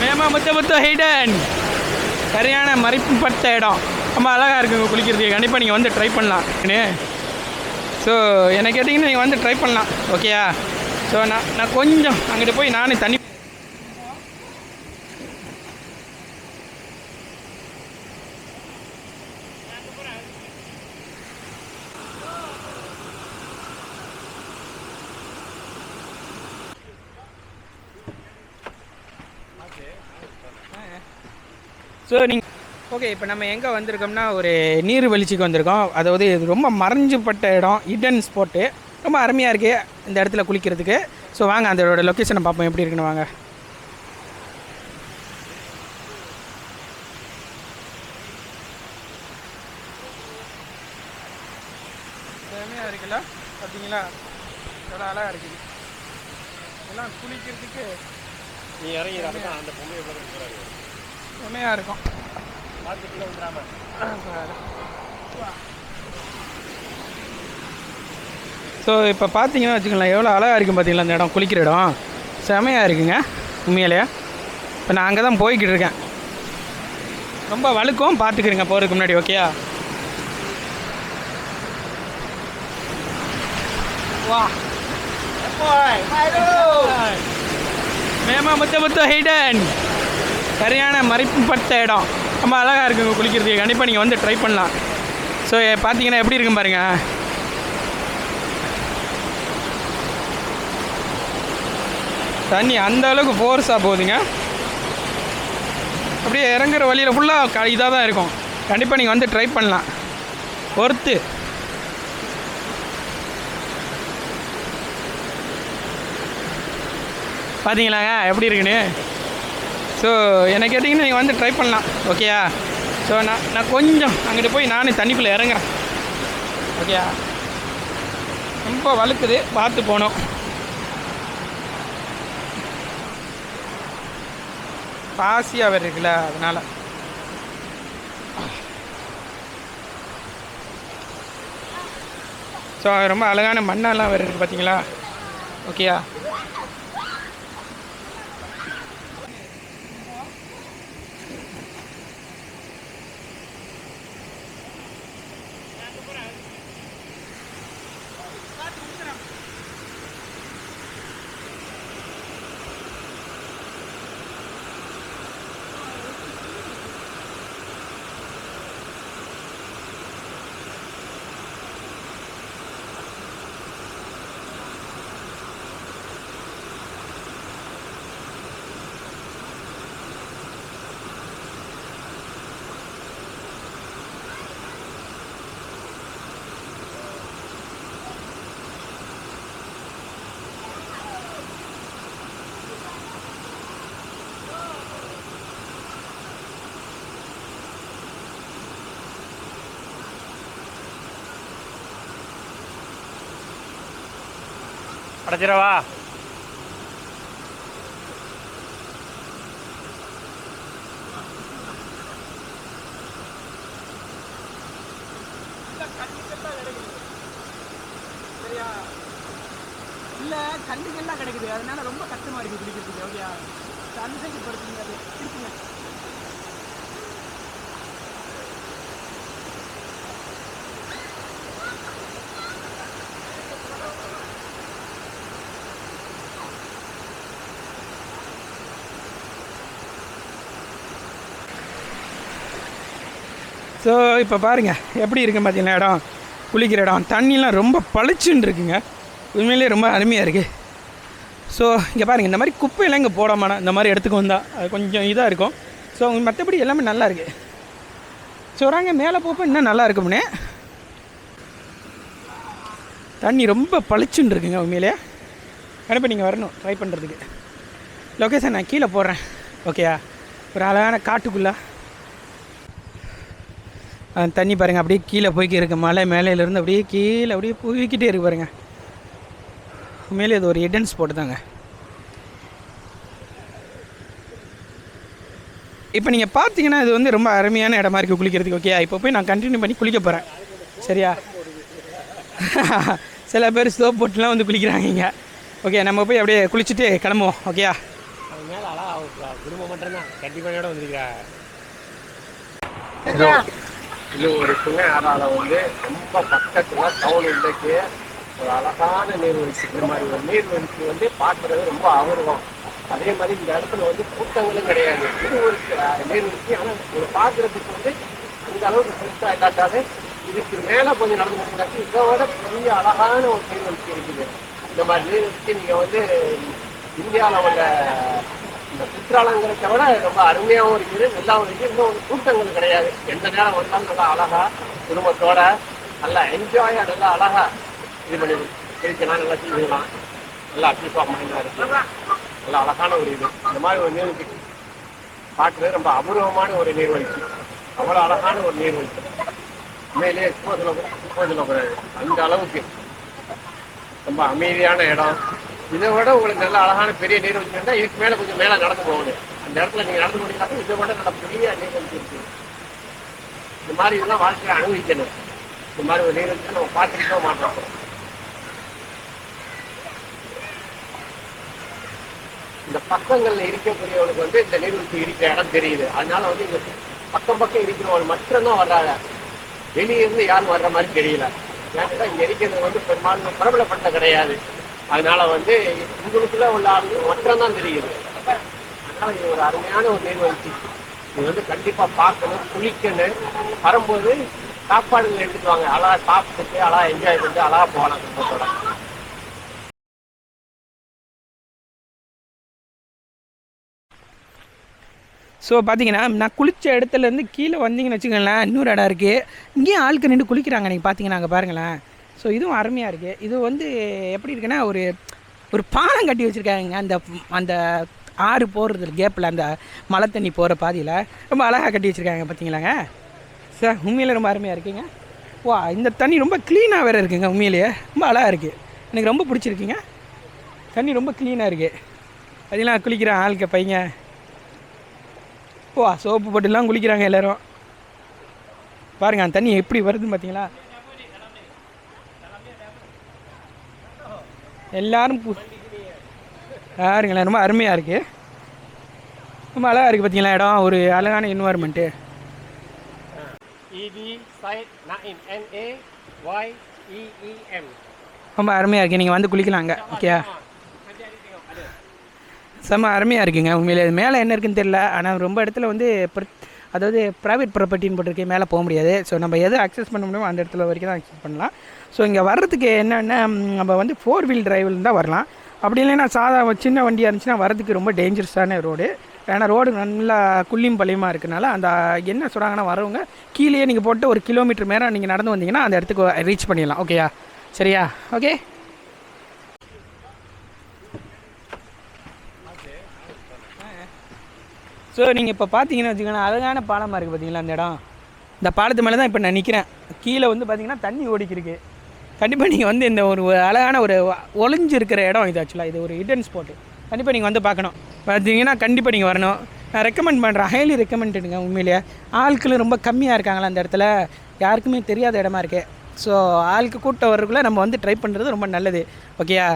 மேமா முத்த முத்த ஹைடன் சரியான மறைப்புப்பட்ட இடம். ரொம்ப அழகாக இருக்குங்க குளிக்கிறதுக்கு. கண்டிப்பாக நீங்கள் வந்து ட்ரை பண்ணலாம். ஸோ என்னை கேட்டிங்கன்னா நீங்கள் வந்து ட்ரை பண்ணலாம். ஓகேயா ஸோ நான் நான் கொஞ்சம் அங்கிட்டு போய் நானே தண்ணி ஸோ நீங்கள் ஓகே இப்போ நம்ம எங்கே வந்திருக்கோம்னா ஒரு நீர்வீழ்ச்சிக்கு வந்திருக்கோம். அதாவது இது ரொம்ப மறைஞ்சுப்பட்ட இடம் ஹிடன் ஸ்பாட்டு ரொம்ப அருமையாக இருக்குது இந்த இடத்துல குளிக்கிறதுக்கு. ஸோ வாங்க அதோட லொக்கேஷனை பார்ப்போம். எப்படி இருக்குன்னு வாங்க. அருமையாக இருக்குல்ல? பார்த்தீங்களா எவ்வளோ அழகாக இருக்குது. எல்லாம் குளிக்கிறதுக்கு நீ இறங்கி அந்த பொம்பளை எவ்வளோ செம்மையாக இருக்கும். ஸோ இப்போ பார்த்தீங்கன்னா வச்சுக்கலாம் எவ்வளோ அழகாக இருக்கும் பார்த்தீங்களா அந்த இடம்? குளிக்கிற இடம். செமையாக இருக்குங்க உண்மையிலேயே. இப்போ நான் அங்கே தான் போய்கிட்டு இருக்கேன். ரொம்ப வழுக்கும் பார்த்துக்கிறேங்க போகிறதுக்கு முன்னாடி ஓகேயா வா. மேமா முத்த முத்த ஹைடன் சரியான மறைப்பட்ட இடம். ரொம்ப அழகாக இருக்குங்க குளிக்கிறதுக்கு. கண்டிப்பாக நீங்கள் வந்து ட்ரை பண்ணலாம். ஸோ பார்த்தீங்கன்னா எப்படி இருக்கும் பாருங்க. தண்ணி அந்த அளவுக்கு ஃபோர்ஸாக போகுதுங்க. அப்படியே இறங்குற வழியில் ஃபுல்லாக க இதாக தான் இருக்கும். கண்டிப்பாக நீங்கள் வந்து ட்ரை பண்ணலாம். ஒர்த்து பார்த்தீங்களாங்க எப்படி இருக்குன்னு? ஸோ என்னை கேட்டிங்கன்னா நீங்கள் வந்து ட்ரை பண்ணலாம். ஓகேயா ஸோ நான் நான் கொஞ்சம் அங்கிட்டு போய் நானே தண்ணிக்குள்ளே இறங்குறேன். ஓகேயா ரொம்ப வழுக்குது. பார்த்து போகணும். பாசியாக வேறு இருக்குல்ல அதனால். ஸோ ரொம்ப அழகான மண்ணெல்லாம் வேறு இருக்குது பார்த்தீங்களா ஓகேயா அடைச்சிடவா? சரியா? இல்லை கல்லுகள்லாம் கிடைக்குது. அதனால ரொம்ப கஷ்டமாக இருக்குது பிடிக்கிறதுக்கு ஓகே அந்த சைடு படுத்துங்க அது ஸோ இப்போ பாருங்கள் எப்படி இருக்குது பார்த்தீங்கன்னா இடம்? குளிக்கிற இடம். தண்ணிலாம் ரொம்ப பளிச்சுன்னு இருக்குங்க. உண்மையிலேயே ரொம்ப அருமையாக இருக்குது ஸோ இங்கே பாருங்கள் இந்த மாதிரி குப்பையெல்லாம் இங்கே போட இந்த மாதிரி இடத்துக்கு வந்தால் அது கொஞ்சம் இதாக இருக்கும். ஸோ மற்றபடி எல்லாமே நல்லா இருக்குது ஸோ நாங்க மேலே போப்போ இன்னும் நல்லா இருக்கும்னே தண்ணி ரொம்ப பளிச்சுன்னு இருக்குங்க உண்மையிலேயே கண்டிப்பாக நீங்கள் வரணும் ட்ரை பண்ணுறதுக்கு லொக்கேஷன் நான் கீழே போடுறேன். ஓகேயா ஒரு அழகான காட்டுக்குள்ளே. தண்ணி பாருங்கள் அப்படியே கீழே போய்க்கு இருக்கு. மலை மேலேருந்து அப்படியே கீழே அப்படியே போய்கிட்டே இருக்கு பாருங்க. உண்மையிலே இது ஒரு ஹிடன் ஸ்பாட் தாங்க. இப்போ நீங்கள் பார்த்தீங்கன்னா இது வந்து ரொம்ப அருமையான இடமா இருக்குது குளிக்கிறதுக்கு ஓகே இப்போ போய் நான் கண்டினியூ பண்ணி குளிக்க போகிறேன் சரியா? சில பேர் ஸ்லோ போட்டுலாம் வந்து குளிக்கிறாங்க இங்கே. ஓகே நம்ம போய் அப்படியே குளிச்சுட்டு கிளம்புவோம் ஓகேயா அது மேலே அழகா குடும்பம் மட்டும்தான். கண்டிப்பாக வந்திருக்கா இது ஒரு துணை ஆறால வந்து ரொம்ப பக்கத்துல டவுன் இல்லைக்கு ஒரு அழகான நீர்வீழ்ச்சி இந்த மாதிரி ஒரு நீர்வீழ்ச்சி வந்து பார்க்கறது ரொம்ப அபூர்வம் அதே மாதிரி இந்த இடத்துல வந்து கூட்டங்களும் கிடையாது. இது ஒரு நீர்வீழ்ச்சி ஆனால் ஒரு பார்க்கறதுக்கு வந்து இந்த அளவுக்கு பெருசாக இல்லாட்டாலும் இதுக்கு மேலே கொஞ்சம் நடந்து போனாச்சு இதோட பெரிய அழகான ஒரு நீர்வீழ்ச்சி இருக்குது. இந்த மாதிரி நீர்வீழ்ச்சி நீங்கள் வந்து இந்தியாவில் உள்ள இந்த குற்றாலங்கிறத விட ரொம்ப அருமையாகவும் இருக்குது. நல்லாவும் இருக்குது இன்னும் கூட்டங்கள் கிடையாது. எந்த நேரம் வந்தாலும் நல்லா அழகா குடும்பத்தோட நல்லா என்ஜாயா நல்லா அழகா இது பண்ணி இருக்கலாம் நல்லா செய்யலாம் நல்லா பீஸ் ஆஃப் மைண்டாக இருக்கு. நல்லா அழகான ஒரு இது. இந்த மாதிரி ஒரு நீர்வீழ்ச்சி பார்க்கறது ரொம்ப அபூர்வமான ஒரு நீர்வீழ்ச்சி அவ்வளோ அழகான ஒரு நீர்வீழ்ச்சி உண்மையிலேயே சும்மா சொல்ல சும்மா சொல்லக்கூடாது அந்த அளவுக்கு ரொம்ப அமைதியான இடம். இதை விட உங்களுக்கு நல்ல அழகான பெரிய நீர் வச்சுருந்தா இதுக்கு மேலே கொஞ்சம் மேலே நடந்து போகணும் அந்த இடத்துல நீங்கள் நடந்து முடியாது இதை விட நல்ல பெரிய நீர் வச்சுருக்கு இந்த மாதிரி இதெல்லாம் வாழ்க்கையை அனுபவிக்கணும். இந்த மாதிரி ஒரு நீர்வீழ்ச்சி நம்ம பார்த்துக்கிட்டோம் மாட்டோம். இந்த பக்கங்கள்ல இருக்கக்கூடியவனுக்கு வந்து இந்த நீர்வீழ்ச்சி இருக்கிற இடம் தெரியுது. அதனால வந்து இந்த பக்கம் பக்கம் இருக்கிறவங்க மட்டும்தான் வர்றாங்க. வெளியிருந்து யாரும் வர்ற மாதிரி தெரியல. ஏன்னா இங்க இருக்கிறது வந்து பெரும்பாலும் பிரபலப்பட்ட கிடையாது. அதனால வந்து உங்களுக்குள்ள உள்ள ஆளுங்க மட்டும்தான் தெரியுது. அதனால இது ஒரு அருமையான ஒரு நீர்வீழ்ச்சி. இது வந்து கண்டிப்பா பார்க்கணும் குளிக்கணும். வரும்போது சாப்பாடுகள் எடுத்துட்டு வாங்க. அழகா சாப்பிட்டுட்டு அழகா என்ஜாய் பண்ணிட்டு அழகா போகலாம் குடும்பத்தோட. ஸோ பார்த்தீங்கன்னா நான் குளித்த இடத்துலேருந்து கீழே வந்தீங்கன்னு வச்சுக்கோங்களேன் இன்னொரு இடம் இருக்குது இங்கேயும் ஆளுக்கு நின்று குளிக்கிறாங்க நீங்கள் பார்த்தீங்கன்னா அங்கே பாருங்களேன். ஸோ இதுவும் அருமையாக இருக்குது இது வந்து எப்படி இருக்குன்னா ஒரு ஒரு பாலம் கட்டி வச்சுருக்காங்க. அந்த அந்த ஆறு போடுறது கேப்பில் அந்த மழை தண்ணி போகிற பாதியில். ரொம்ப அழகாக கட்டி வச்சுருக்காங்க பார்த்தீங்களாங்க சார் உண்மையில் ரொம்ப அருமையாக இருக்குங்க. வா இந்த தண்ணி ரொம்ப க்ளீனாக வேறு இருக்குங்க உண்மையிலேயே. ரொம்ப அழகாக இருக்குது எனக்கு ரொம்ப பிடிச்சிருக்குங்க. தண்ணி ரொம்ப க்ளீனாக இருக்குது அதெல்லாம் குளிக்கிறேன் ஆளுக்க பையங்க. வா சோப்பு போட்டுலாம் குளிக்கிறாங்க எல்லாரும். பாருங்கள் அந்த தண்ணி எப்படி வருதுன்னு பார்த்தீங்களா எல்லாரும் பாருங்களேன் ரொம்ப அருமையாக இருக்குது ரொம்ப அழகாக இருக்குது பார்த்தீங்களா இடம்? ஒரு அழகான என்வாயர்மெண்ட்டு E E M. ரொம்ப அருமையாக இருக்குது நீங்கள் வந்து குளிக்கலாங்க ஓகே. செம்ம அருமையாக இருக்குங்க. உண்மையிலே மேலே என்ன இருக்குன்னு தெரியல. ஆனால் ரொம்ப இடத்துல வந்து பிர- அதாவது ப்ரைவேட் ப்ராப்பர்ட்டின்னு போட்டிருக்கு மேலே போக முடியாது. ஸோ நம்ம எது அக்சஸ் பண்ண முடியுமோ அந்த இடத்துல வரைக்கும் தான் அக்சஸ் பண்ணலாம். ஸோ இங்கே வர்றதுக்கு என்னென்னா நம்ம வந்து ஃபோர் வீல் டிரைவில் தான் வரலாம். அப்படி இல்லைன்னா சாதா சின்ன வண்டியாக இருந்துச்சுன்னா வரதுக்கு ரொம்ப டேஞ்சரஸான ரோடு ஏன்னா ரோடு நல்லா குள்ளியும் பள்ளியுமா இருக்கனால அந்த என்ன சொல்கிறாங்கன்னா வரவங்க கீழேயே நீங்கள் போட்டு ஒரு கிலோமீட்டர் மேலே நீங்கள் நடந்து வந்தீங்கன்னா அந்த இடத்துக்கு ரீச் பண்ணிடலாம். ஓகேயா சரியா? ஓகே ஸோ நீங்கள் இப்போ பார்த்தீங்கன்னு வச்சுக்கோங்களேன் அழகான பாலமாக இருக்குது பார்த்தீங்களா அந்த இடம்? இந்த பாலத்து மேலே தான் இப்போ நான் நிற்கிறேன் கீழே வந்து பார்த்தீங்கன்னா தண்ணி ஓடிக்கிருக்கு. கண்டிப்பாக நீங்கள் வந்து இந்த ஒரு அழகான ஒரு ஒளிஞ்சு இருக்கிற இடம் இது ஆக்சுவலாக இது ஒரு ஹிடன் ஸ்பாட்டு கண்டிப்பாக நீங்கள் வந்து பார்க்கணும். பார்த்தீங்கன்னா கண்டிப்பாக நீங்கள் வரணும். நான் ரெக்கமெண்ட் பண்ணுறேன் ஹைலி ரெக்கமெண்டுங்க உண்மையிலேயே. ஆட்களும் ரொம்ப கம்மியாக இருக்காங்களா அந்த இடத்துல? யாருக்குமே தெரியாத இடமா இருக்குது ஸோ ஆளுக்கு கூட்டம் வர்றதுக்குள்ளே நம்ம வந்து ட்ரை பண்ணுறது ரொம்ப நல்லது. ஓகேயா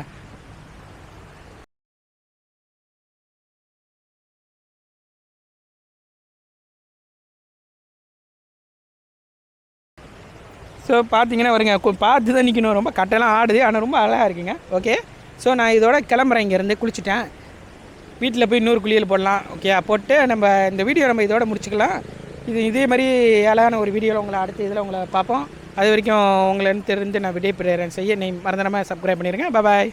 ஸோ பார்த்தீங்கன்னா வருங்க. பார்த்து தான் நிற்கணும் ரொம்ப கட்டெல்லாம் ஆடுது. ஆனால் ரொம்ப அழகாக இருக்குங்க. ஓகே ஸோ நான் இதோட கிளம்புறேன் இங்கேருந்து குளிச்சுட்டேன். வீட்டில் போய் இன்னொரு குளியல் போடலாம். ஓகே போட்டு நம்ம இந்த வீடியோ நம்ம இதோட முடிச்சுக்கலாம். இது இதே மாதிரி ஏழான ஒரு வீடியோவில் உங்களை அடுத்த இதில் உங்களை பார்ப்போம். அது வரைக்கும் உங்களை தெரிந்து நான் விடைபெறுகிறேன். செய்ய நீ மறந்தனமாக சப்ஸ்கிரைப் பண்ணிடுங்க பாய்